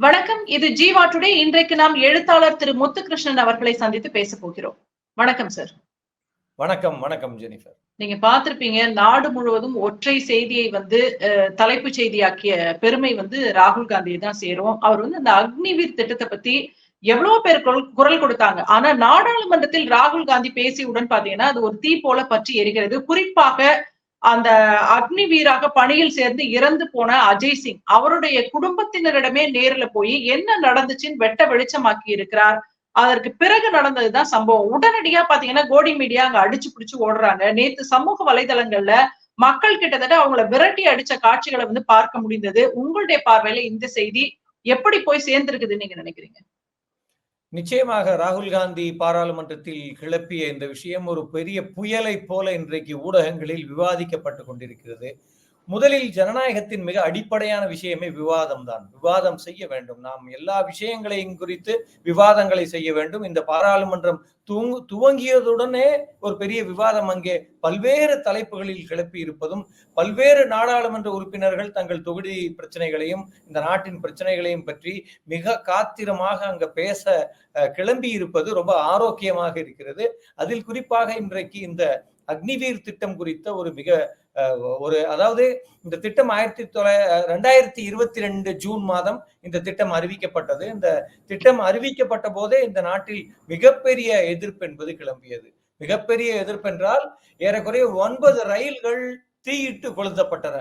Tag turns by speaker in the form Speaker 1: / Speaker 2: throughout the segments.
Speaker 1: வணக்கம். இது ஜீவா டுடே இன்றைக்கு நாம் எழுத்தாளர் திரு முத்துகிருஷ்ணன் அவர்களை சந்தித்து பேச போகிறோம். வணக்கம் சார்
Speaker 2: வணக்கம் வணக்கம் ஜெனிஃபர்.
Speaker 1: நீங்க பார்த்திருப்பீங்க நாடு முழுவதும் ஒற்றை செய்தியை வந்து அஹ், தலைப்புச் செய்தியாக்கிய பெருமை வந்து ராகுல் காந்தியை தான் சேரும். அவர் வந்து அந்த அக்னிவீர் திட்டத்தை பத்தி எவ்வளவு பேர் குரல் குரல் கொடுத்தாங்க. ஆனா நாடாளுமன்றத்தில் ராகுல் காந்தி பேசியவுடன் பாத்தீங்கன்னா அது ஒரு தீ போல பற்றி எரிகிறது. குறிப்பாக அந்த அக்னி வீராக பணியில் சேர்ந்து இறந்து போன அஜய் சிங் அவருடைய குடும்பத்தினரிடமே நேர்ல போய் என்ன நடந்துச்சுன்னு வெட்ட வெளிச்சமாக்கி இருக்கிறார். அதற்கு பிறகு நடந்ததுதான் சம்பவம். உடனடியா பாத்தீங்கன்னா கோடி மீடியா அங்க அடிச்சு பிடிச்சு ஓடுறாங்க. நேத்து சமூக வலைதளங்கள்ல மக்கள் கிட்டத்தட்ட அவங்கள விரட்டி அடிச்ச காட்சிகளை வந்து பார்க்க முடிந்தது. உங்களுடைய பார்வையில இந்த செய்தி எப்படி போய் சேர்ந்திருக்குதுன்னு நீங்க நினைக்கிறீங்க?
Speaker 2: நிச்சயமாக ராகுல் காந்தி பாராளுமன்றத்தில் கிளப்பிய இந்த விஷயம் ஒரு பெரிய புயலை போல இன்றைக்கு ஊடகங்களில் விவாதிக்கப்பட்டு கொண்டிருக்கிறது. முதலில் ஜனநாயகத்தின் மிக அடிப்படையான விஷயமே விவாதம் தான் விவாதம் செய்ய வேண்டும். நாம் எல்லா விஷயங்களையும் குறித்து விவாதங்களை செய்ய வேண்டும். இந்த பாராளுமன்றம் தூங்கு துவங்கியதுடனே ஒரு பெரிய விவாதம் அங்கே பல்வேறு தலைப்புகளில் கிளப்பி இருப்பதும் பல்வேறு நாடாளுமன்ற உறுப்பினர்கள் தங்கள் தொகுதி பிரச்சனைகளையும் இந்த நாட்டின் பிரச்சனைகளையும் பற்றி மிக காத்திரமாக அங்க பேச கிளம்பி இருப்பது ரொம்ப ஆரோக்கியமாக இருக்கிறது. அதில் குறிப்பாக இன்றைக்கு இந்த அக்னிவீர் திட்டம் குறித்த ஒரு மிக ஒரு அதாவது இந்த திட்டம் ஆயிரத்தி தொள்ளாய ரெண்டாயிரத்தி இருபத்தி ரெண்டு ஜூன் மாதம் இந்த திட்டம் அறிவிக்கப்பட்டது. இந்த திட்டம் அறிவிக்கப்பட்ட போதே இந்த நாட்டில் மிகப்பெரிய எதிர்ப்பு என்பது கிளம்பியது. மிகப்பெரிய எதிர்ப்பு என்றால் ஏறக்குறைய ஒன்பது ரயில்கள் தீயிட்டு கொளுத்தப்பட்டன.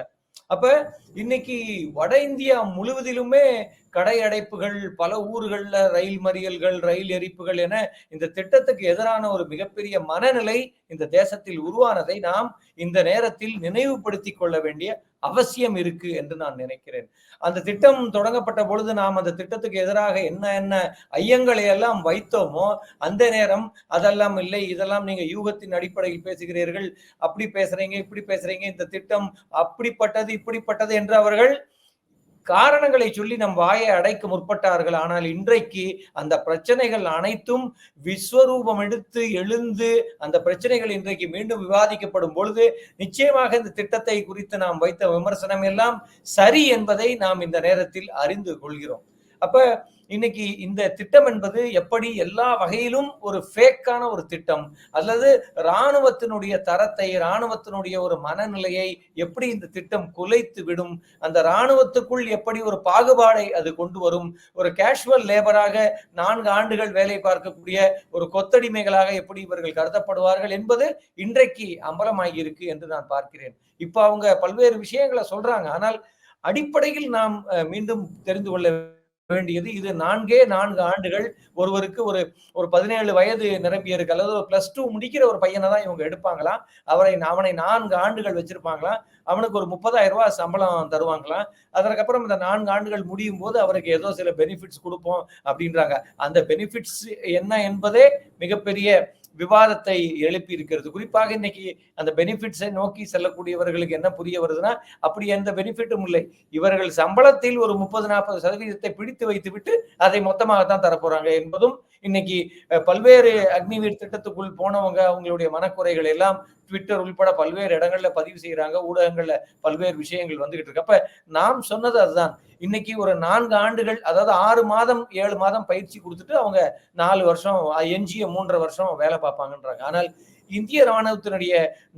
Speaker 2: அப்ப இன்னைக்கு வட இந்தியா முழுவதிலுமே கடை அடைப்புகள் பல ஊர்கள்ல ரயில் மறியல்கள் ரயில் எரிப்புகள் என இந்த திட்டத்துக்கு எதிரான ஒரு மிகப்பெரிய மனநிலை இந்த தேசத்தில் உருவானதை நாம் இந்த நேரத்தில் நினைவுபடுத்திக் கொள்ள வேண்டிய அவசியம் இருக்கு என்று நான் நினைக்கிறேன். அந்த திட்டம் தொடங்கப்பட்ட பொழுது நாம் அந்த திட்டத்துக்கு எதிராக என்ன என்ன ஐயங்களை எல்லாம் வைத்தோமோ அந்த நேரம் அதெல்லாம் இல்லை. இதெல்லாம் நீங்க யூகத்தின் அடிப்படையில் பேசுகிறீர்கள். அப்படி பேசுறீங்க இப்படி பேசுறீங்க. இந்த திட்டம் அப்படிப்பட்டது இப்படிப்பட்டது என்று அவர்கள் காரணங்களை சொல்லி நம் வாயை அடைக்க முற்பட்டார்கள். ஆனால் இன்றைக்கு அந்த பிரச்சனைகள் அனைத்தும் விஸ்வரூபம் எடுத்து எழுந்து அந்த பிரச்சனைகள் இன்றைக்கு மீண்டும் விவாதிக்கப்படும் பொழுது நிச்சயமாக இந்த திட்டத்தை குறித்து நாம் வைத்த விமர்சனம் எல்லாம் சரி என்பதை நாம் இந்த நேரத்தில் அறிந்து கொள்கிறோம். அப்ப இன்னைக்கு இந்த திட்டம் என்பது எப்படி எல்லா வகையிலும் ஒரு ஃபேக்கான ஒரு திட்டம்? அல்லது இராணுவத்தினுடைய தரத்தை இராணுவத்தினுடைய ஒரு மனநிலையை எப்படி இந்த திட்டம் குலைத்து விடும்? அந்த இராணுவத்துக்குள் எப்படி ஒரு பாகுபாடை அது கொண்டு வரும்? ஒரு கேஷுவல் லேபராக நான்கு ஆண்டுகள் வேலை பார்க்கக்கூடிய ஒரு கொத்தடிமைகளாக எப்படி இவர்கள் கருதப்படுவார்கள் என்பது இன்றைக்கு அம்பலமாகி இருக்கு என்று நான் பார்க்கிறேன். இப்போ அவங்க பல்வேறு விஷயங்களை சொல்றாங்க. ஆனால் அடிப்படையில் நாம் மீண்டும் தெரிந்து கொள்ள வேண்டியது. இது நான்கே நான்கு ஆண்டுகள் ஒருவருக்கு ஒரு ஒரு பதினேழு வயது நிரம்பியிருக்கு. அல்லது ஒரு பிளஸ் டூ முடிக்கிற ஒரு பையனை தான் இவங்க எடுப்பாங்களாம் அவரை அவனை நான்கு ஆண்டுகள் வச்சிருப்பாங்களாம் அவனுக்கு ஒரு முப்பதாயிரம் ரூபாய் சம்பளம் தருவாங்களாம் அதற்கப்புறம் இந்த நான்கு ஆண்டுகள் முடியும் போது அவருக்கு ஏதோ சில பெனிஃபிட்ஸ் கொடுப்போம் அப்படின்றாங்க. அந்த பெனிஃபிட்ஸ் என்ன என்பதே மிகப்பெரிய விவாதத்தை எழுப்பி இருக்கிறது. குறிப்பாக இன்னைக்கு அந்த பெனிஃபிட்ஸை நோக்கி செல்லக்கூடியவர்களுக்கு என்ன புரிய வருதுன்னா அப்படி எந்த பெனிஃபிட்டும் இல்லை. இவர்கள் சம்பளத்தில் ஒரு முப்பது நாற்பது சதவீதத்தை பிடித்து வைத்து விட்டு அதை மொத்தமாக தான் தரப்போறாங்க என்பதும் இன்னைக்கு பல்வேறு அக்னிவீர் திட்டத்துக்குள் போனவங்க அவங்களுடைய மனக்குறைகள் எல்லாம் ட்விட்டர் உள்பட பல்வேறு இடங்கள்ல பதிவு செய்யறாங்க ஊடகங்கள்ல பல்வேறு விஷயங்கள் வந்துகிட்டு இருக்கு. அப்ப நாம் சொன்னது அதுதான். இன்னைக்கு ஒரு நான்கு ஆண்டுகள் அதாவது ஆறு மாதம் ஏழு மாதம் பயிற்சி கொடுத்துட்டு அவங்க நாலு வருஷம் எஞ்சிய மூன்றரை வருஷம் வேலை பார்ப்பாங்கன்றாங்க. ஆனால் இந்திய ராணுவத்தினுடைய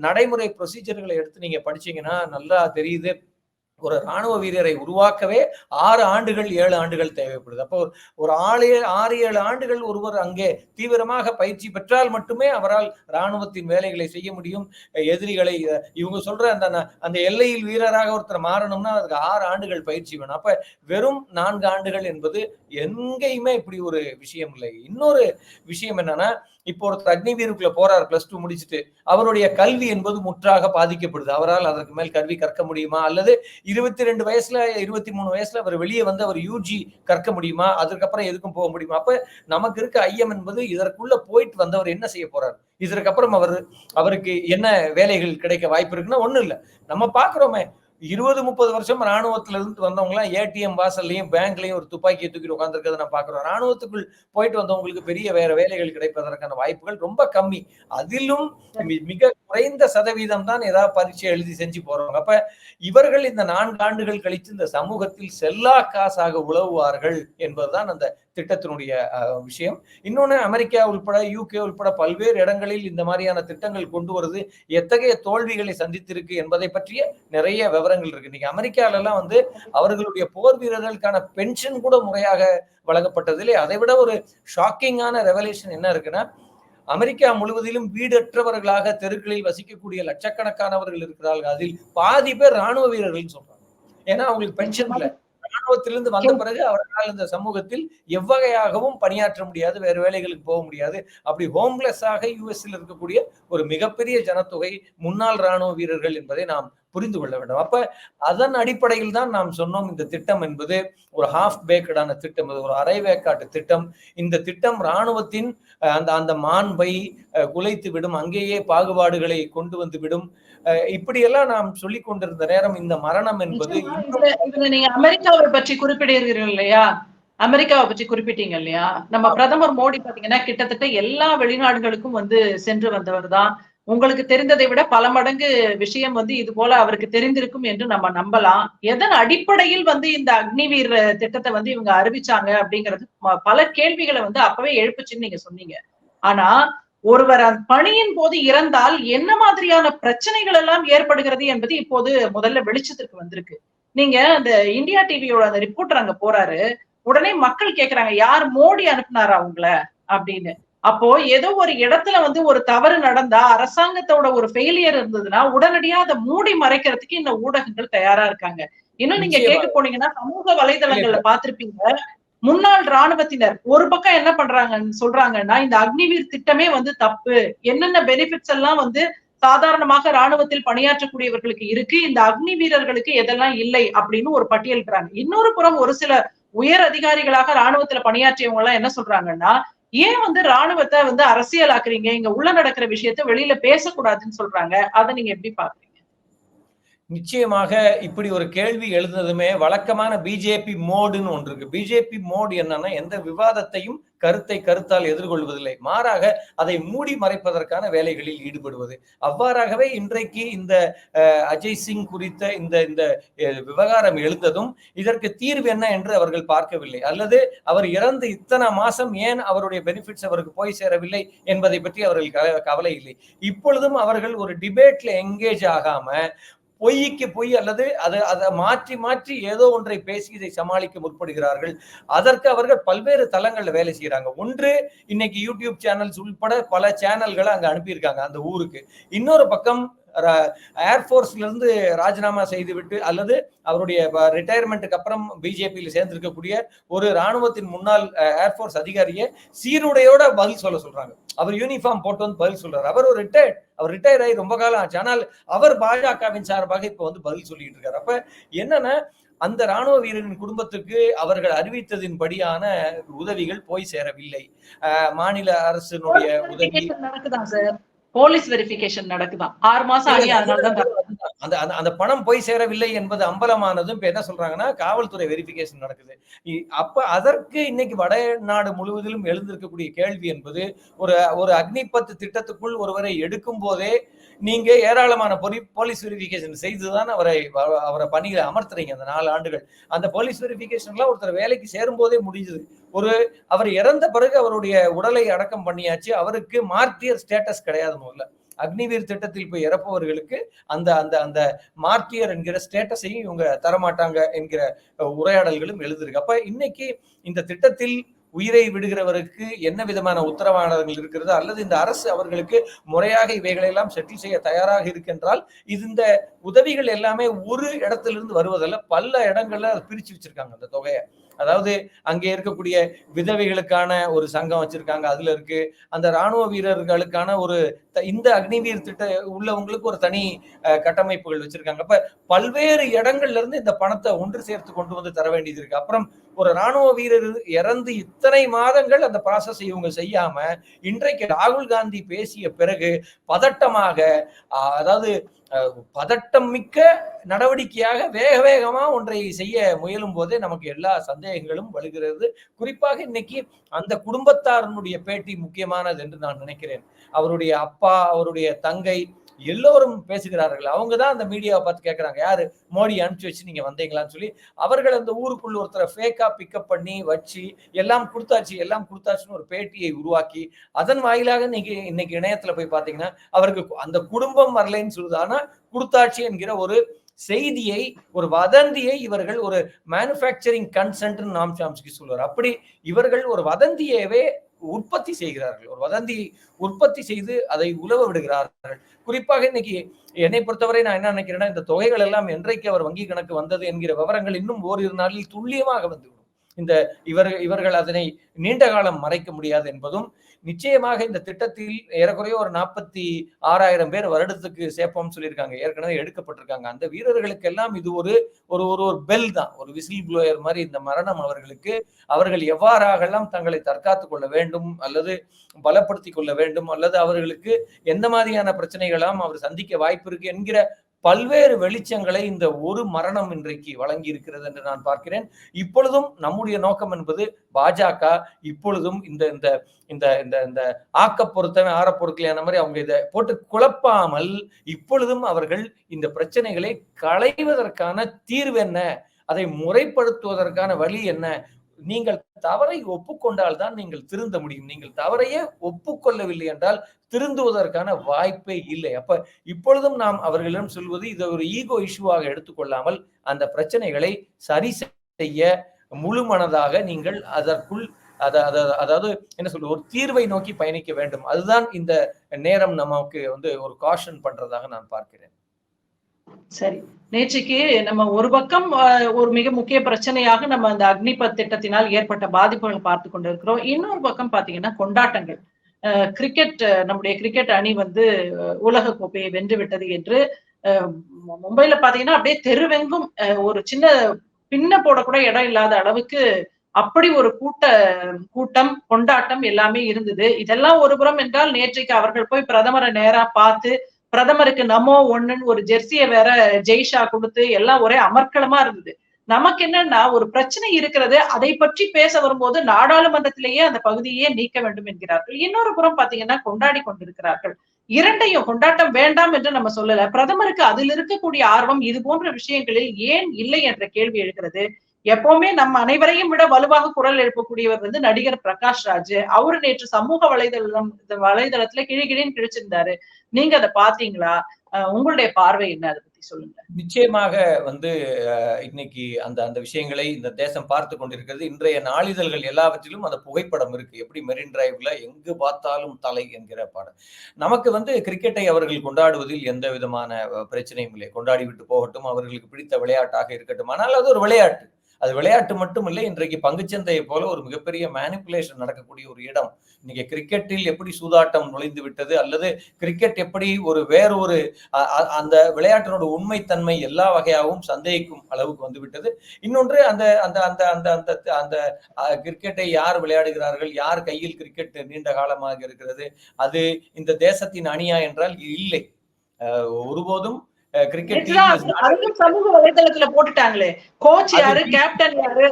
Speaker 2: நடைமுறை ப்ரொசீஜர்களை எடுத்து நீங்க படிச்சீங்கன்னா நல்லா தெரியுது. ஒரு ராணுவ வீரரை உருவாக்கவே ஆறு ஆண்டுகள் ஏழு ஆண்டுகள் தேவைப்படுது. அப்போ ஒரு ஆறு ஆறு ஏழு ஆண்டுகள் ஒருவர் அங்கே தீவிரமாக பயிற்சி பெற்றால் மட்டுமே அவரால் ராணுவத்தின் வேலைகளை செய்ய முடியும். எதிரிகளை இவங்க சொல்ற அந்த ந- அந்த எல்லையில் வீரராக ஒருத்தர் மாறணும்னா அதுக்கு ஆறு ஆண்டுகள் பயிற்சி வேணும். அப்ப வெறும் நான்கு ஆண்டுகள் என்பது எங்கேயுமே இப்படி ஒரு விஷயம் இல்லை. இன்னொரு விஷயம் என்னன்னா இப்போ ஒருத்தர் அக்னிவீருக்குள்ள போறார் பிளஸ் டூ முடிச்சுட்டு அவருடைய கல்வி என்பது முற்றாக பாதிக்கப்படுது. அவரால் அதற்கு மேல் கல்வி கற்க முடியுமா? அல்லது இருபத்தி ரெண்டு வயசுல இருபத்தி மூணு வயசுல அவர் வெளியே வந்து அவர் யூஜி கற்க முடியுமா? அதற்கப்புறம் எதுக்கும் போக முடியுமா? அப்ப நமக்கு இருக்க ஐயம் என்பது இதற்குள்ள போயிட்டு வந்தவர் என்ன செய்ய போறார்? இதற்கப்புறம் அவர் அவருக்கு என்ன வேலைகள் கிடைக்க வாய்ப்பு இருக்குன்னா ஒண்ணும் இல்லை. நம்ம பாக்குறோமே இருபது முப்பது வருஷம் ராணுவத்துல இருந்து வந்தவங்க எல்லாம் ஏடிஎம் வாசல்லையும் பேங்க்லயும் ஒரு துப்பாக்கியை தூக்கிட்டு உட்காந்துருக்கிறத நான் பாக்குறோம் ராணுவத்துக்குள் போயிட்டு வந்தவங்களுக்கு பெரிய வேற வேலைகள் கிடைப்பதற்கான வாய்ப்புகள் ரொம்ப கம்மி. அதிலும் மிக குறைந்த சதவீதம் தான் ஏதாவது பரீட்சை எழுதி செஞ்சு போறவங்க. அப்ப இவர்கள் இந்த நான்கு ஆண்டுகள் கழித்து இந்த சமூகத்தில் செல்லா காசாக உழவுவார்கள் என்பதுதான் அந்த திட்டத்தினுடைய விஷயம். இன்னொன்று அமெரிக்கா உள்பட யூகே உள்பட பல்வேறு இடங்களில் இந்த மாதிரியான திட்டங்கள் கொண்டு வருது எத்தகைய தோல்விகளை சந்தித்திருக்கு என்பதை பற்றிய நிறைய விவரங்கள் இருக்கு. இன்னைக்கு அமெரிக்காலெல்லாம் வந்து அவர்களுடைய போர் வீரர்களுக்கான பென்ஷன் கூட முறையாக வழங்கப்பட்டதிலே அதை விட ஒரு ஷாக்கிங்கான ரெவலேஷன் என்ன இருக்குன்னா அமெரிக்கா முழுவதிலும் வீடற்றவர்களாக தெருக்களில் வசிக்கக்கூடிய லட்சக்கணக்கானவர்கள் இருக்கிறார்கள். அதில் பாதி பேர் ராணுவ வீரர்கள் சொல்றாங்க. ஏன்னா அவங்களுக்கு பென்ஷன் இல்ல. ராணுவத்திலிருந்து வந்த பிறகு அவர்களால் இந்த சமூகத்தில் எவ்வகையாகவும் பணியாற்ற முடியாது வேறு வேலைகளுக்கு போக முடியாது. அப்படி ஹோம்லெஸ்ஸாக யூஎஸ்ல இருக்கக்கூடிய ஒரு மிகப்பெரிய ஜனத்தொகை முன்னாள் ராணுவ வீரர்கள் என்பதை நாம் புரிந்து கொள்ள வேண்டும். அப்ப அதன் அடிப்படையில் தான் நாம் சொன்னோம் இந்த திட்டம் என்பது ஒரு ஹாஃப் பேக்கடான திட்டம் இது ஒரு அரை வேக்காட்டு திட்டம். இந்த திட்டம் ராணுவத்தின் அஹ், அந்த அந்த மாண்பை குலைத்து விடும் அங்கேயே பாகுபாடுகளை கொண்டு வந்து விடும். இப்படியெல்லாம் நாம் சொல்லிக் கொண்டிருந்த நேரம் இந்த மரணம் என்பது
Speaker 1: நீங்க அமெரிக்காவை பற்றி குறிப்பிடுகிறீர்கள் இல்லையா? அமெரிக்காவை பற்றி குறிப்பிட்டீங்க இல்லையா? நம்ம பிரதமர் மோடி பாத்தீங்கன்னா கிட்டத்தட்ட எல்லா வெளிநாடுகளுக்கும் வந்து சென்று வந்தவர் தான் உங்களுக்கு தெரிந்ததை விட பல மடங்கு விஷயம் வந்து இது போல அவருக்கு தெரிந்திருக்கும் என்று நம்ம நம்பலாம். எதன் அடிப்படையில் வந்து இந்த அக்னிவீர் திட்டத்தை வந்து இவங்க அறிவிச்சாங்க அப்படிங்கிறது பல கேள்விகளை வந்து அப்பவே எழுப்புச்சுன்னு நீங்க சொன்னீங்க. ஆனா ஒருவர் அந்த பணியின் போது இறந்தால் என்ன மாதிரியான பிரச்சனைகள் எல்லாம் ஏற்படுகிறது என்பது இப்போது முதல்ல வெளிச்சத்திற்கு வந்திருக்கு. நீங்க அந்த இந்தியா டிவியோட அந்த ரிப்போர்ட்டர் அங்க போறாரு. உடனே மக்கள் கேக்குறாங்க யார் மோடி அனுப்புனாரா அவங்கள அப்படின்னு. அப்போ ஏதோ ஒரு இடத்துல வந்து ஒரு தவறு நடந்தா அரசாங்கத்தோட ஒரு ஃபெயிலியர் இருந்ததுன்னா உடனடியா அதை மூடி மறைக்கிறதுக்கு இந்த ஊடகங்கள் தயாரா இருக்காங்க. இன்னும் நீங்க. கேட்க போனீங்கன்னா சமூக வலைதளங்கள்ல பார்த்திருப்பீங்க. முன்னாள் ராணுவத்தினர் ஒரு பக்கம் என்ன பண்றாங்கன்னு சொல்றாங்கன்னா இந்த அக்னிவீர் திட்டமே வந்து தப்பு. என்னென்ன பெனிஃபிட்ஸ் எல்லாம் வந்து சாதாரணமாக ராணுவத்தில் பணியாற்றக்கூடியவர்களுக்கு இருக்கு இந்த அக்னி வீரர்களுக்கு எதெல்லாம் இல்லை அப்படின்னு ஒரு பட்டியலிடுறாங்க இன்னொரு புறம் ஒரு சில உயர் அதிகாரிகளாக ராணுவத்துல பணியாற்றியவங்க எல்லாம் என்ன சொல்றாங்கன்னா ஏன் வந்து ராணுவத்தை வந்து அரசியலாக்குறீங்க? இங்க உள்ள நடக்கிற விஷயத்த வெளியில பேசக்கூடாதுன்னு சொல்றாங்க. அதை நீங்க எப்படி பாக்குறீங்க?
Speaker 2: நிச்சயமாக இப்படி ஒரு கேள்வி எழுந்ததுமே வழக்கமான பிஜேபி மோடுன்னு ஒன்று இருக்கு. பிஜேபி மோடு என்னன்னா எந்த விவாதத்தையும் கருத்தை கருத்தால் எதிர்கொள்வதில்லை. மாறாக அதை மூடி மறைப்பதற்கான வேலைகளில் ஈடுபடுவது. அவ்வாறாகவே இன்றைக்கு இந்த அஹ், அஜய் சிங் குறித்த இந்த இந்த விவகாரம் எழுந்ததும் இதற்கு தீர்வு என்ன என்று அவர்கள் பார்க்கவில்லை. அல்லது அவர் இறந்து இத்தனை மாசம் ஏன் அவருடைய பெனிஃபிட்ஸ் அவருக்கு போய் சேரவில்லை என்பதை பற்றி அவர்கள் கவலை இல்லை. இப்பொழுதும் அவர்கள் ஒரு டிபேட்ல எங்கேஜ் ஆகாம பொய்க்கு பொய் அல்லது அதை அதை மாற்றி மாற்றி ஏதோ ஒன்றை பேசி இதை சமாளிக்க முற்படுகிறார்கள். அதற்கு அவர்கள் பல்வேறு தளங்கள்ல வேலை செய்யறாங்க ஒன்று இன்னைக்கு யூடியூப் சேனல்ஸ் உள்பட பல சேனல்களை அங்க அனுப்பியிருக்காங்க அந்த ஊருக்கு. இன்னொரு பக்கம் ஏர்ஃபோர்ஸ்ல இருந்து ராஜினாமா செய்துவிட்டு அல்லது அவருடைய ரிட்டையர்மெண்ட்டுக்கு அப்புறம் பிஜேபியில் சேர்ந்திருக்கக்கூடிய ஒரு ராணுவத்தின் முன்னாள் ஏர்ஃபோர்ஸ் அதிகாரியை சீருடையோட பதில் சொல்ல சொல்றாங்க. அவர் யூனிஃபார்ம் போட்டு வந்து பதில் சொல்றாரு. அவர் ஒரு ரிட்டையர்ட் அவர் ரிட்டையர் ஆகி ரொம்ப காலம் ஆச்சு. ஆனால் அவர் பாஜகவின் சார்பாக இப்ப வந்து பதில் சொல்லிட்டு இருக்காரு. அப்ப என்னன்னா அந்த ராணுவ வீரரின் குடும்பத்துக்கு அவர்கள் அறிவித்ததின்படியான உதவிகள் போய் சேரவில்லை. மாநில அரசினுடைய உதவி
Speaker 1: போலீஸ் வெரிஃபிகேஷன் நடக்குதான் ஆறு மாசம் ஆகி அதனாலதான்.
Speaker 2: அந்த அந்த- அந்த பணம் போய் சேரவில்லை என்பது அம்பலமானதும் இப்ப என்ன சொல்றாங்கன்னா காவல்துறை வெரிஃபிகேஷன் நடக்குது அப்ப அதற்கு இன்னைக்கு வடநாடு முழுவதிலும் எழுந்திருக்கக்கூடிய கேள்வி என்பது ஒரு ஒரு அக்னிபத் திட்டத்துக்குள் ஒருவரை எடுக்கும் போதே நீங்க ஏராளமான பொலி போலீஸ் வெரிஃபிகேஷன் செய்து தான் அவரை அவரை பணியில அமர்த்துறீங்க அந்த நாலு ஆண்டுகள். அந்த போலீஸ் வெரிஃபிகேஷன்லாம் ஒருத்தர் வேலைக்கு சேரும் போதே முடிஞ்சது. ஒரு அவர் இறந்த பிறகு அவருடைய உடலை அடக்கம் பண்ணியாச்சு. அவருக்கு மார்த்தியர் ஸ்டேட்டஸ் கிடையாது முதல்ல. அக்னிவீர் திட்டத்தில் போய் இறப்பவர்களுக்கு அந்த அந்த அந்த மார்க்கியர் என்கிற ஸ்டேட்டஸையும் இவங்க தரமாட்டாங்க என்கிற உரையாடல்களும் எழுதிருக்கு. அப்ப இன்னைக்கு இந்த திட்டத்தில் உயிரை விடுகிறவருக்கு என்ன விதமான உத்தரவாதங்கள் இருக்கிறது அல்லது இந்த அரசு அவர்களுக்கு முறையாக இவைகளெல்லாம் செட்டில் செய்ய தயாராக இருக்கின்றால் இது இந்த உதவிகள் எல்லாமே ஒரு இடத்திலிருந்து வருவதல்ல பல இடங்கள்ல அதை பிரிச்சு வச்சிருக்காங்க அந்த தொகையை. அதாவது அங்கே இருக்கக்கூடிய விதவைகளுக்கான ஒரு சங்கம் வச்சிருக்காங்க அதுல இருக்கு. அந்த ராணுவ வீரர்களுக்கான ஒரு த- இந்த அக்னிவீர் திட்ட உள்ளவங்களுக்கு ஒரு தனி கட்டமைப்புகள் வச்சிருக்காங்க. அப்ப பல்வேறு இடங்கள்ல இருந்து இந்த பணத்தை ஒன்று சேர்த்து கொண்டு வந்து தர வேண்டியது இருக்கு. அப்புறம் ஒரு ராணுவ வீரர் இறந்து இத்தனை மாதங்கள் அந்த ப்ராசஸ் இவங்க செய்யாம இன்றைக்கு ராகுல் காந்தி பேசிய பிறகு பதட்டமாக அதாவது பதட்டம் மிக்க நடவடிக்கையாக வேக வேகமா ஒன்றை செய்ய முயலும் போதே நமக்கு எல்லா சந்தேகங்களும் வலுகிறது. குறிப்பாக இன்னைக்கு அந்த குடும்பத்தாரனுடைய பேட்டி முக்கியமானது என்று நான் நினைக்கிறேன். அவருடைய அப்பா அவருடைய தங்கை எல்லோரும் பேசுகிறார்கள். அவங்க தான் அந்த மீடியாவை பார்த்து கேட்குறாங்க. யாரு? மோடி அனுப்பிச்சு வச்சு நீங்கள் வந்தீங்களான்னு சொல்லி அவர்கள் அந்த ஊருக்குள்ள ஒருத்தரை ஃபேக்காக பிக்கப் பண்ணி வச்சு எல்லாம் கொடுத்தாச்சு எல்லாம் கொடுத்தாச்சுன்னு ஒரு பேட்டியை உருவாக்கி அதன் வாயிலாக இன்னைக்கு இன்னைக்கு இணையத்தில் போய் பார்த்தீங்கன்னா அவருக்கு அந்த குடும்பம் வரலைன்னு சொல்லுதானா கொடுத்தாச்சு என்கிற ஒரு செய்தியை ஒரு வதந்தியை இவர்கள் ஒரு மேனுஃபேக்சரிங் கன்சென்ட் நாம் சாம்ஸ்கி சொல்வார் அப்படி இவர்கள் ஒரு வதந்தியவே உற்பத்தி செய்கிறார்கள். ஒரு வதந்தியை உற்பத்தி செய்து அதை உலவ விடுகிறார்கள். குறிப்பாக இன்னைக்கு என்னை பொறுத்தவரை நான் என்ன நினைக்கிறேன்னா இந்த தொகைகள் எல்லாம் என்றைக்கு அவர் வங்கி கணக்கு வந்தது என்கிற விவரங்கள் இன்னும் ஓரிரு நாளில் துல்லியமாக வந்துவிடும். இந்த இவர் இவர்கள் அதனை நீண்ட காலம் மறைக்க முடியாது என்பதும் நிச்சயமாக இந்த திட்டத்தில் ஏறக்குறைய ஒரு நாற்பத்தி ஆறாயிரம் பேர் வருடத்துக்கு சேர்ப்போம்னு சொல்லியிருக்காங்க. ஏற்கனவே எடுக்கப்பட்டிருக்காங்க. அந்த வீரர்களுக்கு எல்லாம் இது ஒரு ஒரு ஒரு ஒரு பெல் தான். ஒரு விசில் ப்ளோயர் மாதிரி இந்த மரணம் அவர்களுக்கு அவர்கள் எவ்வாறாகலாம் தங்களை தற்காத்துக் கொள்ள வேண்டும் அல்லது பலப்படுத்திக் கொள்ள வேண்டும் அல்லது அவர்களுக்கு எந்த மாதிரியான பிரச்சனைகளாம் அவர் சந்திக்க வாய்ப்பு இருக்கு என்கிற பல்வேறு வெளிச்சங்களை இந்த ஒரு மரணம் இன்றைக்கு வழங்கி இருக்கிறது என்று நான் பார்க்கிறேன். இப்பொழுதும் நம்முடைய நோக்கம் என்பது பாஜக இப்பொழுதும் இந்த இந்த இந்த இந்த இந்த ஆக்க பொருத்தவன் ஆற பொருட்களையான மாதிரி அவங்க இதை போட்டு குழப்பாமல் இப்பொழுதும் அவர்கள் இந்த பிரச்சனைகளை களைவதற்கான தீர்வு என்ன? அதை முறைப்படுத்துவதற்கான வழி என்ன? நீங்கள் தவறை ஒப்புக்கொண்டால் தான் நீங்கள் திருந்த முடியும். நீங்கள் தவறையே ஒப்புக்கொள்ளவில்லை என்றால் திருந்துவதற்கான வாய்ப்பே இல்லை. அப்ப இப்பொழுதும் நாம் அவர்களிடம் சொல்வது இதை ஒரு ஈகோ இஷ்யூவாக எடுத்துக்கொள்ளாமல் அந்த பிரச்சனைகளை சரி செய்ய முழு மனதாக நீங்கள் அதற்குள் அதாவது என்ன சொல்றது ஒரு தீர்வை நோக்கி பயணிக்க வேண்டும். அதுதான் இந்த நேரம் நமக்கு வந்து ஒரு காஷன் பண்றதாக நான் பார்க்கிறேன்.
Speaker 1: சரி. நேற்றுக்கு நம்ம ஒரு பக்கம் ஒரு மிக முக்கிய பிரச்சனையாக நம்ம அந்த அக்னிபத் திட்டத்தினால் ஏற்பட்ட பாதிப்புகள் பார்த்து கொண்டிருக்கிறோம். இன்னொரு பக்கம் பாத்தீங்கன்னா கொண்டாட்டங்கள். கிரிக்கெட் நம்முடைய கிரிக்கெட் அணி வந்து உலக கோப்பையை வென்று விட்டது என்று மும்பைல பாத்தீங்கன்னா அப்படியே தெருவெங்கும் ஒரு சின்ன பின்ன போடக்கூட இடம் இல்லாத அளவுக்கு அப்படி ஒரு கூட்ட கூட்டம் கொண்டாட்டம் எல்லாமே இருந்தது. இதெல்லாம் ஒரு புறம் என்றால் நேற்றைக்கு அவர்கள் போய் பிரதமரை நேரா பார்த்து பிரதமருக்கு நமோ ஒண்ணுன்னு ஒரு ஜெர்சியை வேற ஜெய்ஷா கொடுத்து எல்லாம் ஒரே அமர்க்களமா இருந்தது. நமக்கு என்னன்னா ஒரு பிரச்சனை இருக்கிறது அதை பற்றி பேச வரும்போது நாடாளுமன்றத்திலேயே அந்த பகுதியே நீக்க வேண்டும் என்கிறார்கள். இன்னொரு புறம் பாத்தீங்கன்னா கொண்டாடி கொண்டிருக்கிறார்கள். இரண்டையும் கொண்டாட்டம் வேண்டாம் என்று நம்ம சொல்லல. பிரதமருக்கு அதில் இருக்கக்கூடிய ஆர்வம் இது போன்ற விஷயங்களில் ஏன் இல்லை என்ற கேள்வி எழுகிறது. எப்பவுமே நம்ம அனைவரையும் விட வலுவாக குரல் எழுப்பக்கூடியவர் வந்து நடிகர் பிரகாஷ் ராஜ். அவரு நேற்று சமூக வலைதளம் வலைதளத்துல கிழிகிழின்னு கிழிச்சிருந்தாரு. நீங்க அதை பாத்தீங்களா? உங்களுடைய பார்வை என்ன? அதை பத்தி சொல்லுங்க.
Speaker 2: நிச்சயமாக வந்து இன்னைக்கு அந்த அந்த விஷயங்களை இந்த தேசம் பார்த்து கொண்டிருக்கிறது. இன்றைய நாளிதழ்கள் எல்லாவற்றிலும் அந்த புகைப்படம் இருக்கு. எப்படி மெரின் டிரைவ்ல எங்கு பார்த்தாலும் தலை என்கிற பாடம் நமக்கு வந்து கிரிக்கெட்டை அவர்கள் கொண்டாடுவதில் எந்த விதமான பிரச்சனையும் இல்லை. கொண்டாடி விட்டு போகட்டும் அவர்களுக்கு பிடித்த விளையாட்டாக இருக்கட்டும். ஆனால் அது ஒரு விளையாட்டு. அது விளையாட்டு மட்டும் இல்லை இன்றைக்கு பங்குச்சந்தையை போல ஒரு மிகப்பெரிய மேனிப்புலேஷன் நடக்கக்கூடிய ஒரு இடம். இன்னைக்கு கிரிக்கெட்டில் எப்படி சூதாட்டம் நுழைந்து விட்டது அல்லது கிரிக்கெட் எப்படி ஒரு வேறொரு அந்த விளையாட்டினோட உண்மைத்தன்மை எல்லா வகையாகவும் சந்தேகிக்கும் அளவுக்கு வந்து விட்டது. இன்னொன்று அந்த அந்த அந்த அந்த அந்த அந்த கிரிக்கெட்டை யார் விளையாடுகிறார்கள் யார் கையில் கிரிக்கெட் நீண்ட காலமாக இருக்கிறது அது இந்த தேசத்தின் அணியா என்றால் இல்லை. ஒருபோதும் கிரிக்கெட்
Speaker 1: சமூக வலைதளத்துல போட்டுட்டாங்களே? கோச் யாரு? கேப்டன் யாரு?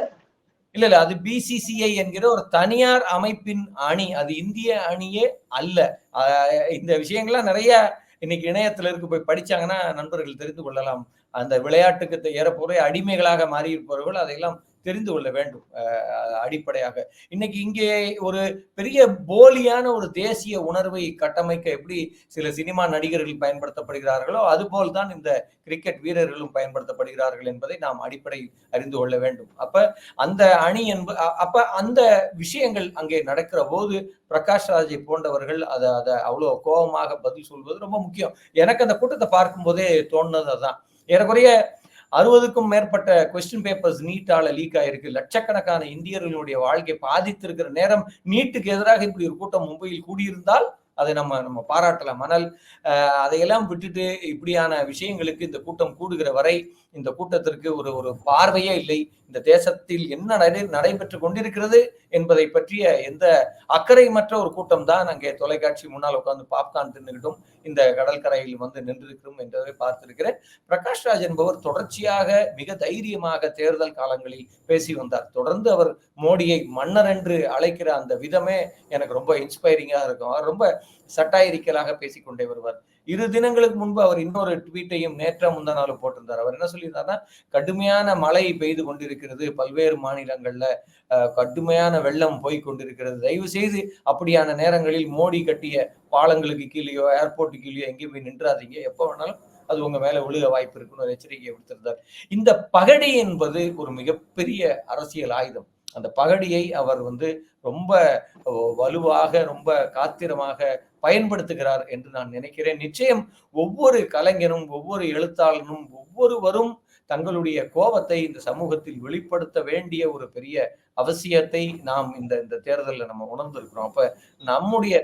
Speaker 2: இல்ல இல்ல அது பிசிசிஐ என்கிற ஒரு தனியார் அமைப்பின் அணி. அது இந்திய அணியே அல்ல. இந்த விஷயங்கள்லாம் நிறைய இன்னைக்கு இணையத்துல இருக்கு. போய் படிச்சாங்கன்னா நண்பர்கள் தெரிந்து கொள்ளலாம். அந்த விளையாட்டுக்கு ஏறப்போற அடிமைகளாக மாறி இருப்பவர்கள் அதையெல்லாம் தெரிந்து கொள்ள வேண்டும் அடிப்படையாக. இன்னைக்கு இங்கே ஒரு பெரிய போலியான ஒரு தேசிய உணர்வை கட்டமைக்க எப்படி சில சினிமா நடிகர்கள் பயன்படுத்தப்படுகிறார்களோ அதுபோல் தான் இந்த கிரிக்கெட் வீரர்களும் பயன்படுத்தப்படுகிறார்கள் என்பதை நாம் அடிப்படை அறிந்து கொள்ள வேண்டும். அப்ப அந்த அணி என்ப அப்ப அந்த விஷயங்கள் அங்கே நடக்கிற போது பிரகாஷ் ராஜை போன்றவர்கள் அதை அதை அவ்வளோ கோபமாக பதில் சொல்வது ரொம்ப முக்கியம். எனக்கு அந்த கூட்டத்தை பார்க்கும் போதே தோணுனது அதான். ஏறக்குறைய அறுபதுக்கும் மேற்பட்ட கொஸ்டின் பேப்பர்ஸ் நீட்டால லீக் ஆயிருக்கு. லட்சக்கணக்கான இந்தியர்களுடைய வாழ்க்கை பாதித்திருக்கிற நேரம் நீட்டுக்கு எதிராக இப்படி ஒரு கூட்டம் மும்பையில் கூடியிருந்தால் அதை நம்ம நம்ம பாராட்டலாம். ஆனால் அதையெல்லாம் விட்டுட்டு இப்படியான விஷயங்களுக்கு இந்த கூட்டம் கூடுகிற வரை இந்த கூட்டத்திற்கு ஒரு ஒரு பார்வையே இல்லை. இந்த தேசத்தில் என்ன நடை நடைபெற்று கொண்டிருக்கிறது என்பதை பற்றிய எந்த அக்கறைமற்ற ஒரு கூட்டம் தான் அங்கே தொலைக்காட்சி முன்னால் உட்காந்து பாப்கார்ன் தின்னுகிட்டும் இந்த கடற்கரையில் வந்து நின்றிருக்கிறோம் என்பதை பார்த்திருக்கிறேன். பிரகாஷ் ராஜ் என்பவர் தொடர்ச்சியாக மிக தைரியமாக தேர்தல் காலங்களில் பேசி வந்தார். தொடர்ந்து அவர் மோடியை மன்னர் என்று அழைக்கிற அந்த விதமே எனக்கு ரொம்ப இன்ஸ்பைரிங்காக இருக்கும். அவர் ரொம்ப சட்டாயிரிக்கலாக பேசிக்கொண்டே வருவார். இரு தினங்களுக்கு முன்பு அவர் இன்னொரு ட்வீட்டையும் நேற்ற முந்தா நாள் போட்டிருந்தார். அவர் என்ன சொல்லியிருந்தாருன்னா கடுமையான மழை பெய்து கொண்டிருக்கிறது பல்வேறு மாநிலங்கள்ல. அஹ், கடுமையான வெள்ளம் போய் கொண்டிருக்கிறது. தயவு செய்து அப்படியான நேரங்களில் மோடி கட்டிய பாலங்களுக்கு கீழேயோ ஏர்போர்ட்டு கீழேயோ எங்கேயும் போய் நின்றாதீங்க. எப்போ வேணாலும் அது உங்க மேல விழுக வாய்ப்பு இருக்குன்னு ஒரு எச்சரிக்கையை விடுத்திருந்தார். இந்த பகடி என்பது ஒரு மிகப்பெரிய அரசியல் ஆயுதம். அந்த பகடியை அவர் வந்து ரொம்ப வலுவாக ரொம்ப காத்திரமாக பயன்படுத்துகிறார் என்று நான் நினைக்கிறேன். நிச்சயம் ஒவ்வொரு கலைஞனும் ஒவ்வொரு எழுத்தாளனும் ஒவ்வொருவரும் தங்களுடைய கோபத்தை இந்த சமூகத்தில் வெளிப்படுத்த வேண்டிய ஒரு பெரிய அவசியத்தை நாம் இந்த இந்த தேர்தலில் நம்ம உணர்ந்திருக்கிறோம். அப்ப நம்முடைய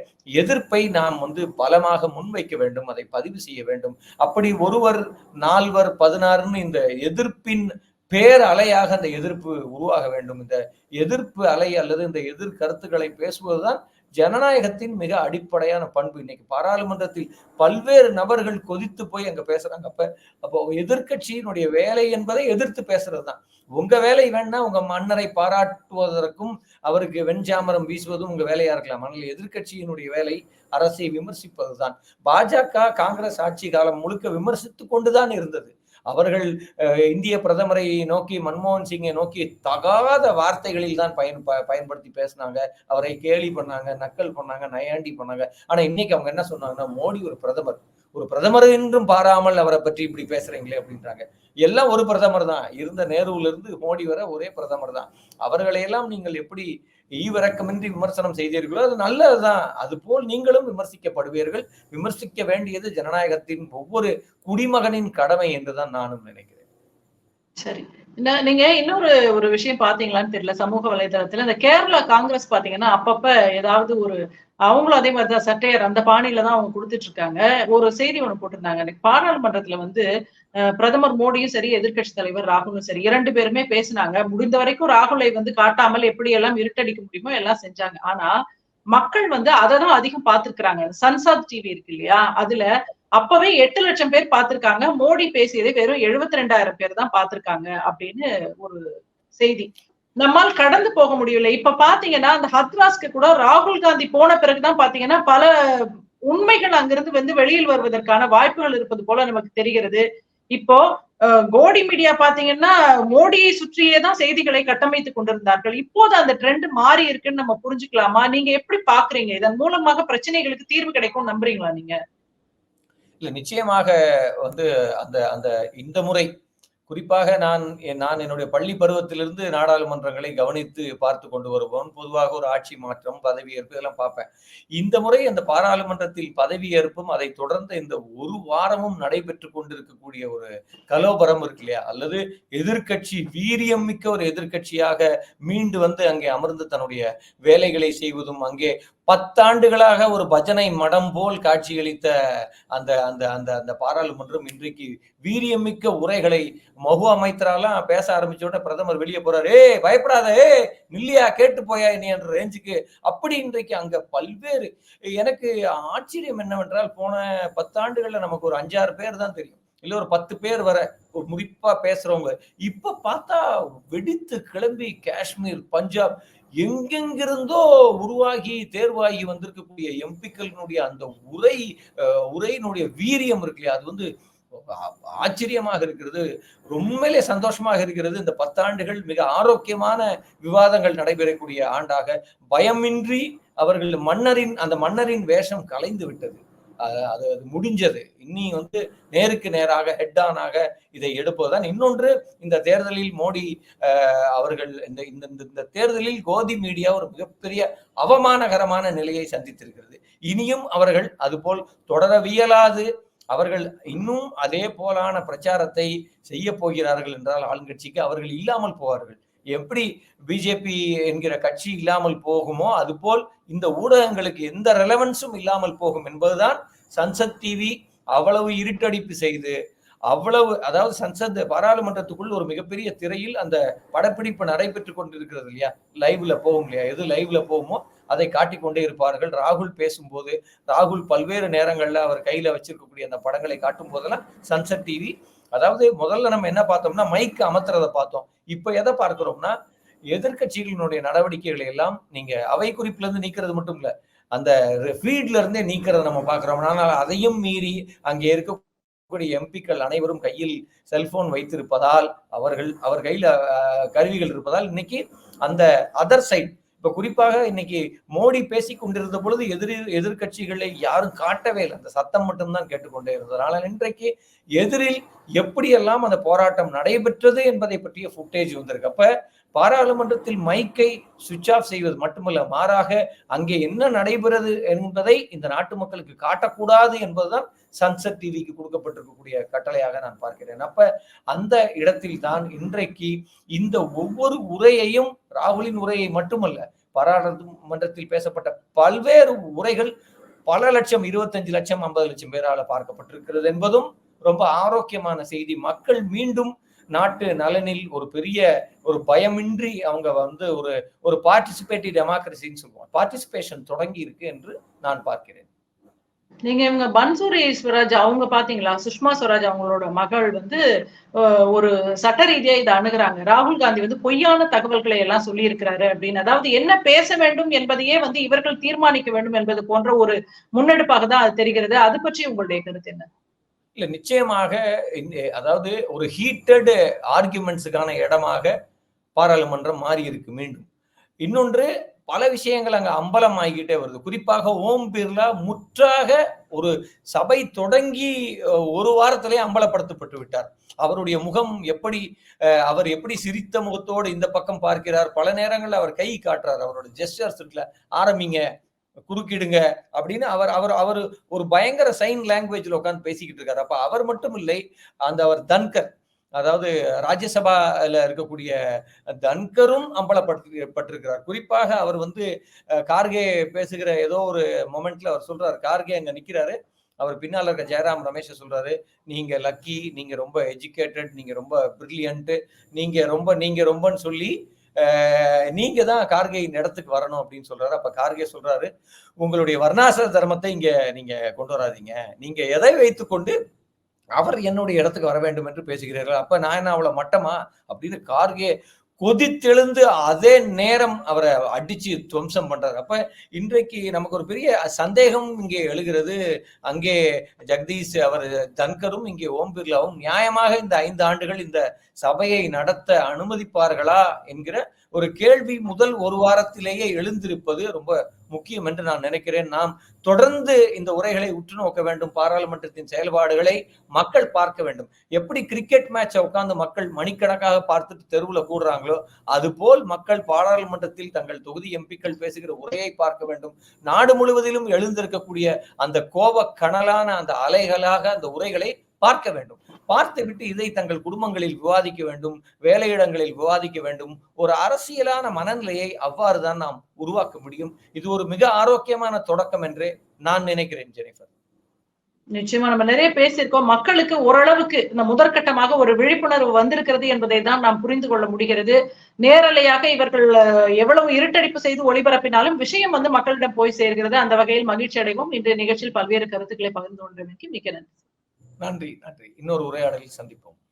Speaker 2: எதிர்ப்பை நாம் வந்து பலமாக முன்வைக்க வேண்டும் அதை பதிவு செய்ய வேண்டும். அப்படி ஒருவர் நால்வர் பதினாறுன்னு இந்த எதிர்ப்பின் பேர் அலையாக அந்த எதிர்ப்பு உருவாக வேண்டும். இந்த எதிர்ப்பு அலை அல்லது இந்த எதிர் கருத்துக்களை பேசுவதுதான் ஜனநாயகத்தின் மிக அடிப்படையான பண்பு. இன்னைக்கு பாராளுமன்றத்தில் பல்வேறு நபர்கள் கொதித்து போய் அங்க பேசுறாங்க. அப்ப அப்போ எதிர்க்கட்சியினுடைய வேலை என்பதை எதிர்த்து பேசுறது தான் உங்க வேலை வேணா உங்க மன்னரை பாராட்டுவதற்கும் அவருக்கு வெஞ்சாமரம் வீசுவதும் உங்க வேலையா இருக்கலாம். ஆனால் எதிர்க்கட்சியினுடைய வேலை அரசை விமர்சிப்பதுதான். பாஜக காங்கிரஸ் ஆட்சி காலம் முழுக்க விமர்சித்து கொண்டுதான் இருந்தது. அவர்கள் இந்திய பிரதமரை நோக்கி மன்மோகன் சிங்கை நோக்கி தகாத வார்த்தைகளில் தான் பயன் ப- பயன்படுத்தி பேசினாங்க. அவரை கேலி பண்ணாங்க நக்கல் பண்ணாங்க நயாண்டி பண்ணாங்க. ஆனா இன்னைக்கு அவங்க என்ன சொன்னாங்கன்னா மோடி ஒரு பிரதமர். ஒரு பிரதமர் என்றும் பாராமல் அவரை பற்றி இப்படி பேசுறீங்களே அப்படின்றாங்க. எல்லாம் ஒரு பிரதமர் தான். இருந்த நேருவிலிருந்து மோடி வரை ஒரே பிரதமர் தான். அவர்களையெல்லாம் நீங்கள் எப்படி ஈவிரக்கமின்றி விமர்சனம் செய்தீர்களோ அது நல்லதுதான். அது போல் நீங்களும் விமர்சிக்கப்படுவீர்கள். விமர்சிக்க வேண்டியது ஜனநாயகத்தின் ஒவ்வொரு குடிமகனின் கடமை என்றுதான் நானும் நினைக்கிறேன்.
Speaker 1: சரி. நீங்க இன்னொரு ஒரு விஷயம் பாத்தீங்களான்னு தெரியல சமூக வலைதளத்துல. இந்த கேரளா காங்கிரஸ் பாத்தீங்கன்னா அப்பப்ப ஏதாவது ஒரு அவங்களும் அதே மாதிரிதான் சட்டையர் அந்த பாணியில தான் அவங்க கொடுத்துட்டு இருக்காங்க ஒரு செய்தி ஒண்ணு போட்டிருந்தாங்க. பாராளுமன்றத்துல வந்து பிரதமர் மோடியும் சரி எதிர்க்கட்சி தலைவர் ராகுலும் சரி இரண்டு பேருமே பேசினாங்க. முடிந்த வரைக்கும் ராகுலை வந்து காட்டாமல் எப்படி எல்லாம் இருட்டடிக்க முடியுமோ எல்லாம் செஞ்சாங்க. ஆனா மக்கள் வந்து அதை தான் அதிகம் பார்த்திருக்கிறாங்க. சன்சாத் டிவி இருக்கு இல்லையா? அதுல அப்பவே எட்டு லட்சம் பேர் பார்த்திருக்காங்க. மோடி பேசியதை வெறும் எழுபத்தி ரெண்டாயிரம் பேர் தான் பார்த்திருக்காங்க அப்படின்னு ஒரு செய்தி. நம்மால் கடந்து போக முடியல இப்ப பாத்தீங்கன்னா அந்த ஹத்ராஸ்க்கு கூட ராகுல் காந்தி போன பிறகுதான் பாத்தீங்கன்னா பல உண்மைகள் அங்கிருந்து வந்து வெளியில் வருவதற்கான வாய்ப்புகள் இருப்பது போல நமக்கு தெரிகிறது. இப்போ கோடி மீடியா பாத்தீங்கன்னா மோடியை சுற்றியே தான் செய்திகளை கட்டமைத்துக் கொண்டிருந்தார்கள். இப்போது அந்த ட்ரெண்ட் மாறி இருக்குன்னு நம்ம புரிஞ்சுக்கலாமா? நீங்க எப்படி பாக்குறீங்க இதன் மூலமாக பிரச்சனைகளுக்கு தீர்வு கிடைக்கும் நம்புறீங்களா நீங்க?
Speaker 2: இல்ல நிச்சயமாக வந்து அந்த அந்த இந்த முறை குறிப்பாக நான் நான் என்னுடைய பள்ளி பருவத்திலிருந்து நாடாளுமன்றங்களை கவனித்து பார்த்து கொண்டு வருவோம். பொதுவாக ஒரு ஆட்சி மாற்றம் பதவியேற்பு இதெல்லாம் பார்ப்பேன். இந்த முறை அந்த பாராளுமன்றத்தில் பதவியேற்பும் அதை தொடர்ந்து இந்த ஒரு வாரமும் நடைபெற்று கொண்டிருக்கக்கூடிய ஒரு கலோபரம் இருக்கு இல்லையா? அல்லது எதிர்கட்சி வீரியம் மிக்க ஒரு எதிர்க்கட்சியாக மீண்டு வந்து அங்கே அமர்ந்து தன்னுடைய வேலைகளை செய்வதும் அங்கே பத்தாண்டுகளாக ஒரு பஜனை மடம் போல் காட்சியளித்த அந்த அந்த அந்த அந்த பாராளுமன்றம் இன்றைக்கு வீரியமிக்க உரைகளை மகு அமைச்சராலாம் பேச ஆரம்பிச்ச உடனே பிரதமர் வெளியே போறாரு. ஏ பயப்படாத ஏ நில்லியா கேட்டு போயா நீ என்ற ரேஞ்சுக்கு. அப்படி இன்றைக்கு அங்க பல்வேறு எனக்கு ஆச்சரியம் என்னவென்றால் போன பத்தாண்டுகள்ல நமக்கு ஒரு அஞ்சாறு பேர் தான் தெரியும். இல்ல ஒரு பத்து பேர் வர ஒரு முடிப்பா பேசுறவங்க. இப்ப பார்த்தா வெடித்து கிளம்பி காஷ்மீர் பஞ்சாப் எங்கெங்கிருந்தோ உருவாகி தேர்வாகி வந்திருக்கக்கூடிய எம்பிக்களினுடைய அந்த உரை உரையினுடைய வீரியம் இருக்கு இல்லையா? அது வந்து ஆச்சரியமாக இருக்கிறது. ரொம்பலே சந்தோஷமாக இருக்கிறது. இந்த பத்தாண்டுகள் மிக ஆரோக்கியமான விவாதங்கள் நடைபெறக்கூடிய ஆண்டாக. பயமின்றி அவர்கள் மன்னரின் அந்த மன்னரின் வேஷம் கலைந்து விட்டது. அது அது முடிஞ்சது. இனி வந்து நேருக்கு நேராக ஹெட் ஆனாக இதை எடுப்பதுதான். இன்னொன்று இந்த தேர்தலில் மோடி அவர்கள் இந்த இந்த இந்த- இந்த தேர்தலில் கோதி மீடியா ஒரு மிகப்பெரிய அவமானகரமான நிலையை சந்தித்திருக்கிறது. இனியும் அவர்கள் அதுபோல் தொடரவியலாது. அவர்கள் இன்னும் அதே போலான பிரச்சாரத்தை செய்ய போகிறார்கள் என்றால் ஆளுங்கட்சிக்கு அவர்கள் இல்லாமல் போவார்கள். எப்படி பிஜேபி என்கிற கட்சி இல்லாமல் போகுமோ அதுபோல் இந்த ஊடகங்களுக்கு எந்த ரெலவன்ஸும் இல்லாமல் போகும் என்பதுதான் சன்சத் டிவி அவ்வளவு இருட்டடிப்பு செய்து அவ்வளவு அதாவது சன்சத் பாராளுமன்றத்துக்குள் ஒரு மிகப்பெரிய திரையில் அந்த படப்பிடிப்பு நடைபெற்று கொண்டிருக்கிறது இல்லையா? லைவ்ல போகும் இல்லையா? எது லைவ்ல போகுமோ அதை காட்டிக்கொண்டே இருப்பார்கள். ராகுல் பேசும்போது ராகுல் பல்வேறு நேரங்கள்ல அவர் கையில வச்சிருக்கக்கூடிய அந்த படங்களை காட்டும் போதெல்லாம் சன்செட் டிவி அதாவது முதல்ல நம்ம என்ன பார்த்தோம்னா மைக்கு அமர்த்துறதை பார்த்தோம். இப்ப எதை பார்க்கிறோம்னா எதிர்க்கட்சிகளினுடைய நடவடிக்கைகளை எல்லாம் நீங்க அவை குறிப்புல இருந்து நீக்கிறது மட்டும் இல்ல அந்த ஃபீல்ட்ல இருந்தே நீக்கிறத நம்ம பாக்குறோம் ஆனால் அதையும் மீறி அங்கே இருக்கக்கூடிய எம்பிக்கள் அனைவரும் கையில் செல்போன் வைத்திருப்பதால் அவர்கள் அவர் கையில கருவிகள் இருப்பதால் இன்னைக்கு அந்த அதர் சைட் இப்ப குறிப்பாக இன்னைக்கு மோடி பேசி கொண்டிருந்த பொழுது எதிர் எதிர்கட்சிகளை யாரும் காட்டவே இல்லை. அந்த சத்தம் மட்டும்தான் கேட்டுக்கொண்டே இருந்ததுனால இன்றைக்கு எதிரில் எப்படியெல்லாம் அந்த போராட்டம் நடைபெற்றது என்பதை பற்றிய ஃபுட்டேஜ் வந்திருக்கு. அப்போ பாராளுமன்றத்தில் மைக்கை சுவிட்ச் ஆஃப் செய்வது மட்டுமல்ல மாறாக அங்கே என்ன நடைபெறுது என்பதை இந்த நாட்டு மக்களுக்கு காட்டக்கூடாது என்பதுதான் சன்செட் டிவிக்கு கொடுக்கப்பட்டிருக்கக்கூடிய கட்டளையாக நான் பார்க்கிறேன். அப்ப அந்த இடத்தில் தான் இன்றைக்கு இந்த ஒவ்வொரு உரையையும் ராகுலின் உரையை மட்டுமல்ல பாராளுமன்றத்தில் பேசப்பட்ட பல்வேறு உரைகள் பல லட்சம் இருபத்தஞ்சு லட்சம் ஐம்பது லட்சம் பேரால பார்க்கப்பட்டிருக்கிறது என்பதும் ரொம்ப ஆரோக்கியமான செய்தி. மக்கள் மீண்டும் நாட்டு நலனில் ஒரு பெரிய ஒரு பயமின்றி அவங்க வந்து ஒரு ஒரு பார்ட்டிசிபேட்டிவ் டெமோக்ரஸின்னு சொல்லுவோம் பார்ட்டிசிபேஷன் தொடங்கி இருக்கு என்று நான் பார்க்கிறேன்.
Speaker 1: நீங்க இவங்க பன்சூரி ஸ்வராஜ் அவங்க பாத்தீங்களா? சுஷ்மா ஸ்வராஜ் அவங்களோட மகள் வந்து ஒரு சட்ட ரீதியா இதை அணுகிறாங்க. ராகுல் காந்தி வந்து பொய்யான தகவல்களை எல்லாம் சொல்லி இருக்கிறாரு அப்படின்னு. அதாவது என்ன பேச வேண்டும் என்பதையே வந்து இவர்கள் தீர்மானிக்க வேண்டும் என்பது போன்ற ஒரு முன்னெடுப்பாக தான் அது தெரிகிறது. அது பற்றி உங்களுடைய கருத்து என்ன?
Speaker 2: இல்ல நிச்சயமாக அதாவது ஒரு ஹீட்டடு ஆர்குமெண்ட்ஸுக்கான இடமாக பாராளுமன்றம் மாறி இருக்கு மீண்டும். இன்னொன்று பல விஷயங்கள் அங்க அம்பலம் ஆகிக்கிட்டே வருது. குறிப்பாக ஓம் பிர்லா முற்றாக ஒரு சபை தொடங்கி ஒரு வாரத்திலே அம்பலப்படுத்தப்பட்டு விட்டார். அவருடைய முகம் எப்படி அவர் எப்படி சிரித்த முகத்தோடு இந்த பக்கம் பார்க்கிறார்? பல நேரங்களில் அவர் கை காட்டுறார் அவரோட ஜெஸ்டர்ஸ் இருக்குல்ல ஆரம்பிங்க குறுக்கிடுங்க அப்படின்னு அவர் அவர் அவர் ஒரு பயங்கர சைன் லாங்குவேஜ்ல உட்காந்து பேசிக்கிட்டு இருக்காரு. அப்ப அவர் மட்டும் இல்லை அந்த அவர் தன்கர் அதாவது ராஜ்யசபால இருக்கக்கூடிய தன்கரும் அம்பலப்பட்டிருக்கிறார். குறிப்பாக அவர் வந்து கார்கே பேசுகிற ஏதோ ஒரு மொமெண்ட்ல அவர் சொல்றாரு. கார்கே அங்க நிக்கிறாரு. அவர் பின்னால் இருக்க ஜெயராம் ரமேஷ சொல்றாரு நீங்க லக்கி நீங்க ரொம்ப எஜுகேட்டட் நீங்க ரொம்ப பிரில்லியன்ட் நீங்க ரொம்ப நீங்க ரொம்பன்னு சொல்லி நீங்க தான் கார்கே இந்த இடத்துக்கு வரணும் அப்படின்னு சொல்றாரு. அப்ப கார்கே சொல்றாரு உங்களுடைய வர்ணாசிர தர்மத்தை இங்க நீங்க கொண்டு வராதீங்க. நீங்க எதை வைத்துக்கொண்டு அவர் என்னுடைய இடத்துக்கு வர வேண்டும் என்று பேசுகிறீர்கள். அப்ப நான் என்ன அவ்வளவு மட்டமா? அப்படின்னு கார்கே கொதித்தெழுந்து அதே நேரம் அவரை அடிச்சு துவம்சம் பண்றாரு. அப்ப இன்றைக்கு நமக்கு ஒரு பெரிய சந்தேகம் இங்கே எழுகிறது. அங்கே ஜெகதீஷ் அவர் தன்கரும் இங்கே ஓம் பிர்லாவும் நியாயமாக இந்த ஐந்து ஆண்டுகள் இந்த சபையை நடத்த அனுமதிப்பார்களா என்கிற ஒரு கேள்வி முதல் ஒரு வாரத்திலேயே எழுந்திருப்பது ரொம்ப முக்கியம் என்று நான் நினைக்கிறேன். நாம் தொடர்ந்து இந்த உரைகளை உற்று நோக்க வேண்டும். பாராளுமன்றத்தின் செயல்பாடுகளை மக்கள் பார்க்க வேண்டும். எப்படி கிரிக்கெட் மேட்சை உட்கார்ந்து மக்கள் மணிக்கணக்காக பார்த்துட்டு தெருவுல கூடுறாங்களோ அதுபோல் மக்கள் பாராளுமன்றத்தில் தங்கள் தொகுதி எம்பிக்கள் பேசுகிற உரையை பார்க்க வேண்டும். நாடு முழுவதிலும் எழுந்திருக்கக்கூடிய அந்த கோப கனலான அந்த அலைகளாக அந்த உரைகளை பார்க்க வேண்டும். பார்த்துவிட்டு இதை தங்கள் குடும்பங்களில் விவாதிக்க வேண்டும் வேலையிடங்களில் விவாதிக்க வேண்டும். ஒரு அரசியலான மனநிலையை அவ்வாறு தான் நாம் உருவாக்க முடியும். இது ஒரு மிக ஆரோக்கியமான தொடக்கம் என்று நான் நினைக்கிறேன் ஜெனிஃபர்.
Speaker 1: நிச்சயமா நம்ம நிறைய பேசியிருக்கோம். மக்களுக்கு ஓரளவுக்கு இந்த முதற்கட்டமாக ஒரு விழிப்புணர்வு வந்திருக்கிறது என்பதை தான் நாம் புரிந்து கொள்ள முடிகிறது. நேரலையாக இவர்கள் எவ்வளவு இருட்டடிப்பு செய்து ஒளிபரப்பினாலும் விஷயம் வந்து மக்களிடம் போய் சேர்கிறது. அந்த வகையில் மகிழ்ச்சி அடைவோம். இன்றைய நிகழ்ச்சியில் பல்வேறு கருத்துக்களை பகிர்ந்து கொண்டமைக்கு மிக்க நன்றி.
Speaker 2: நன்றி நன்றி. இன்னொரு உரையாடலில் சந்திப்போம்.